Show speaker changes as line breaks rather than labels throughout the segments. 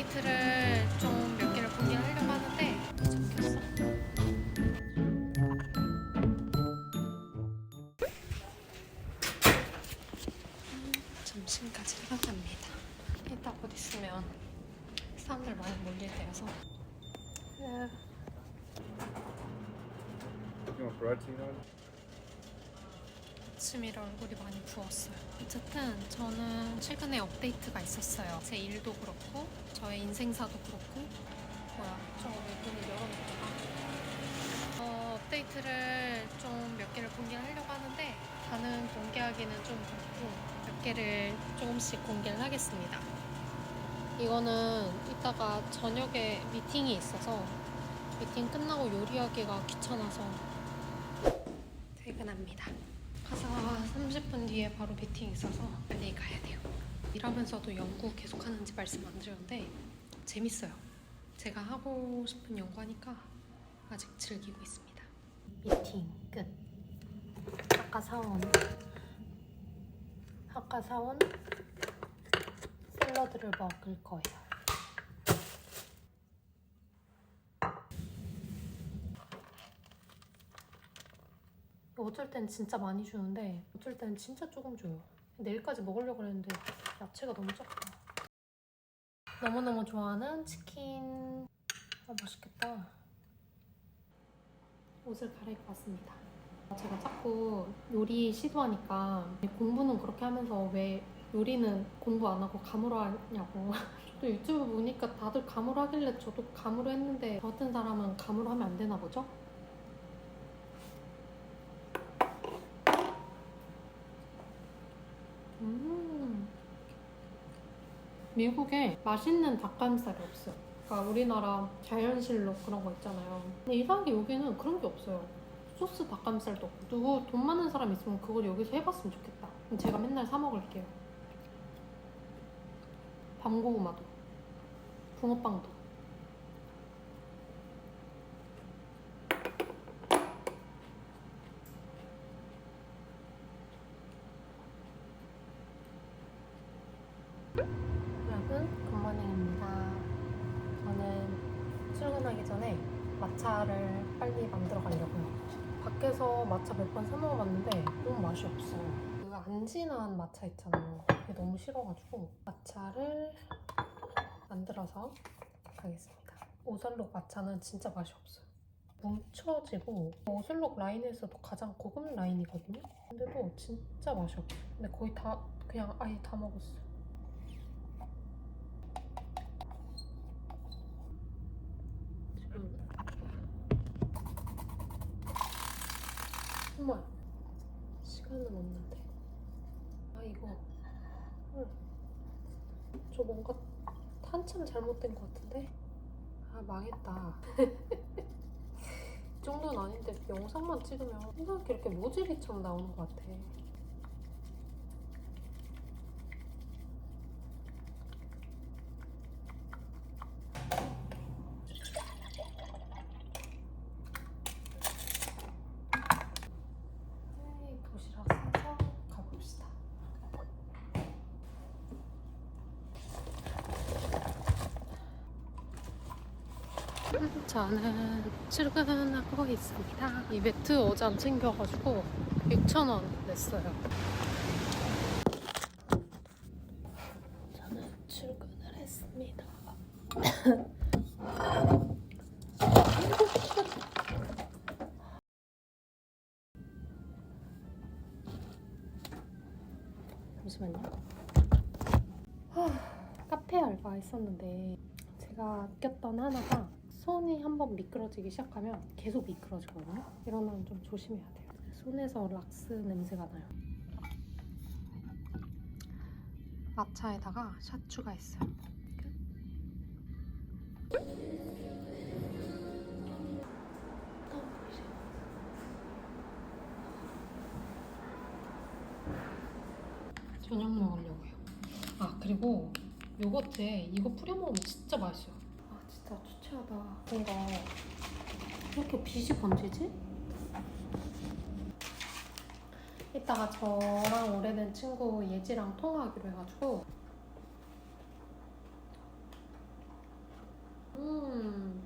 업데이트를 좀 몇 개를 공개를 하려고 하는데 잡혔어. 음, 점심까지 해갑니다. 이따 곧 있으면 사람들 많이 몰릴 때여서. 네.
You want?
아침이라 얼굴이 많이 부었어요. 어쨌든 저는 최근에 업데이트가 있었어요. 제 일도 그렇고 저의 인생사도 그렇고 뭐야 저거 왜 문을 열어놓을까? 어, 업데이트를 좀 몇 개를 공개를 하려고 하는데 다는 공개하기는 좀 그렇고 몇 개를 조금씩 공개를 하겠습니다. 이거는 이따가 저녁에 미팅이 있어서 미팅 끝나고 요리하기가 귀찮아서 퇴근합니다. 가서 30분 뒤에 바로 미팅 있어서 빨리 가야 돼요. 일하면서도 연구 계속 하는지 말씀 안 드렸는데 재밌어요. 제가 하고 싶은 연구하니까 아직 즐기고 있습니다. 미팅 끝. 아까 사온 아까 사온 샐러드를 먹을 거예요. 어쩔 땐 진짜 많이 주는데 어쩔 땐 진짜 조금 줘요. 내일까지 먹으려고 했는데 야채가 너무 적다. 너무너무 좋아하는 치킨. 아 맛있겠다. 옷을 갈아입고 왔습니다. 제가 자꾸 요리 시도하니까 공부는 그렇게 하면서 왜 요리는 공부 안 하고 감으로 하냐고. 또 유튜브 보니까 다들 감으로 하길래 저도 감으로 했는데 저 같은 사람은 감으로 하면 안 되나 보죠? 음. 미국에 맛있는 닭가슴살이 없어요. 그러니까 우리나라 자연실로 그런 거 있잖아요. 근데 이상하게 여기는 그런 게 없어요. 소스 닭가슴살도 없고 누구 돈 많은 사람 있으면 그걸 여기서 해봤으면 좋겠다. 제가 맨날 사 먹을게요. 밤고구마도, 붕어빵도. 여러분 굿모닝입니다. 저는 출근하기 전에 마차를 빨리 만들어 가려고요. 밖에서 마차 몇 번 사 먹어봤는데 너무 맛이 없어요. 그안 진한 마차 있잖아요. 그게 너무 싫어가지고 마차를 만들어서 가겠습니다. 오설록 마차는 진짜 맛이 없어요. 뭉쳐지고 오설록 라인에서도 가장 고급 라인이거든요. 근데도 진짜 맛이 없어요. 근데 거의 다 그냥 아예 다 먹었어요. 지금 정말 시간은 없는데. 아 이거. 헐. 저 뭔가 한참 잘못된 것 같은데? 아 망했다. 이 정도는 아닌데 영상만 찍으면 이상하게 이렇게 모질이처럼 나오는 것 같아 네, 도시락 싸서 가봅시다. 저는 출근하고 있습니다. 이 매트 어제 안 챙겨가지고 6,000원 냈어요. 저는 출근을 했습니다. 잠시만요. 하, 카페 알바 했었는데 제가 아꼈던 하나가 손이 한번 미끄러지기 시작하면 계속 미끄러지거든요. 이러면 좀 조심해야 돼요. 손에서 락스 냄새가 나요. 마차에다가 샷 추가했어요. 끝. 너무 보이세요? 저녁 먹으려고요. 아 그리고 요거트에 이거 뿌려 먹으면 진짜 맛있어요. 신기하다. 내가 이렇게 빛이 번지지? 이따가 저랑 오래된 친구 예지랑 통화하기로 해가지고 음.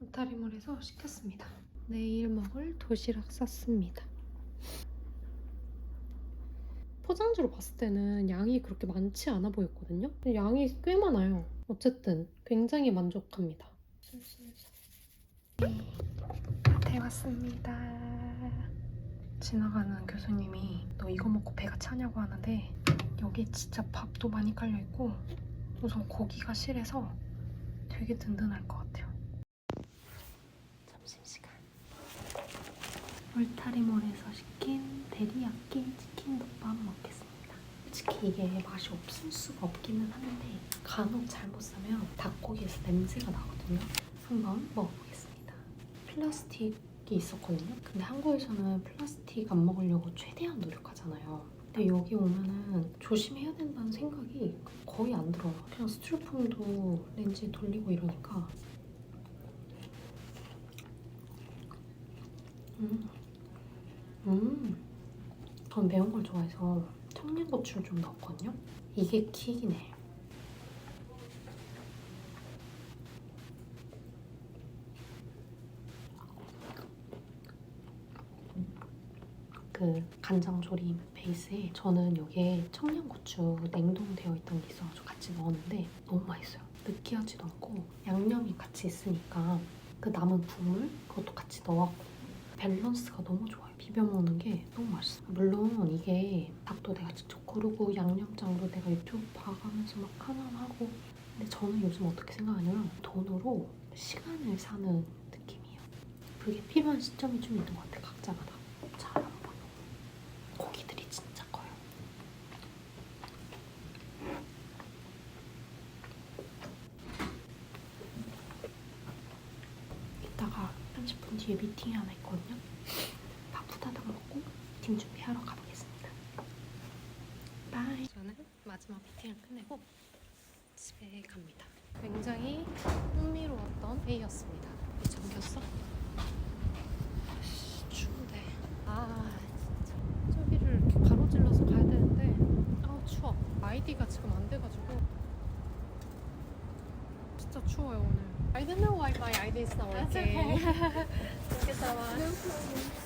울타리몰에서 시켰습니다. 내일 먹을 도시락 샀습니다 포장지로 봤을 때는 양이 그렇게 많지 않아 보였거든요. 양이 꽤 많아요. 어쨌든 굉장히 만족합니다. 밭에 왔습니다. 지나가는 교수님이 너 이거 먹고 배가 차냐고 하는데 여기 진짜 밥도 많이 깔려 있고 우선 고기가 실해서 되게 든든할 것 같아요. 점심시간. 울타리몰에서 시킨 데리야끼 치킨 덮밥 먹겠습니다. 솔직히 이게 맛이 없을 수가 없기는 한데 간혹 잘못 사면 닭고기에서 냄새가 나거든요. 한번 먹어보겠습니다. 플라스틱이 있었거든요. 근데 한국에서는 플라스틱 안 먹으려고 최대한 노력하잖아요. 근데 여기 오면은 조심해야 된다는 생각이 거의 안 들어요. 그냥 스티로폼도 렌즈 돌리고 이러니까. 음. 음. 전 매운 걸 좋아해서 청양고추를 좀 넣었거든요. 이게 킥이네. 그 간장 조림 베이스에 저는 여기에 청양고추 냉동되어 있던 게 있어가지고 같이 넣었는데 너무 맛있어요. 느끼하지도 않고 양념이 같이 있으니까 그 남은 국물 그것도 같이 넣었고 밸런스가 너무 좋아요. 비벼 먹는 게 너무 맛있어. 물론 이게 닭도 내가 직접 고르고 양념장도 내가 유튜브 봐가면서 막 하나하나 하고 근데 저는 요즘 어떻게 생각하냐면 돈으로 시간을 사는 느낌이에요. 그게 필요한 시점이 좀 있는 것 같아 각자마다. 잘 안 보여. 고기들이 진짜 커요. 이따가 30분 뒤에 미팅이 하나 있거든요. 밥 후다닥 먹고 미팅 준비하러 가보겠습니다. 바이. 저는 마지막 미팅을 끝내고 집에 갑니다. 굉장히 흥미로웠던 회의였습니다. 왜 잠겼어? 아씨, 추운데. 아 진짜 저기를 이렇게 가로질러서 가야 되는데 아우 추워. 아이디가 지금 안 돼가지고 진짜 추워요 오늘. I don't know why my ID is not working. Thank you so much.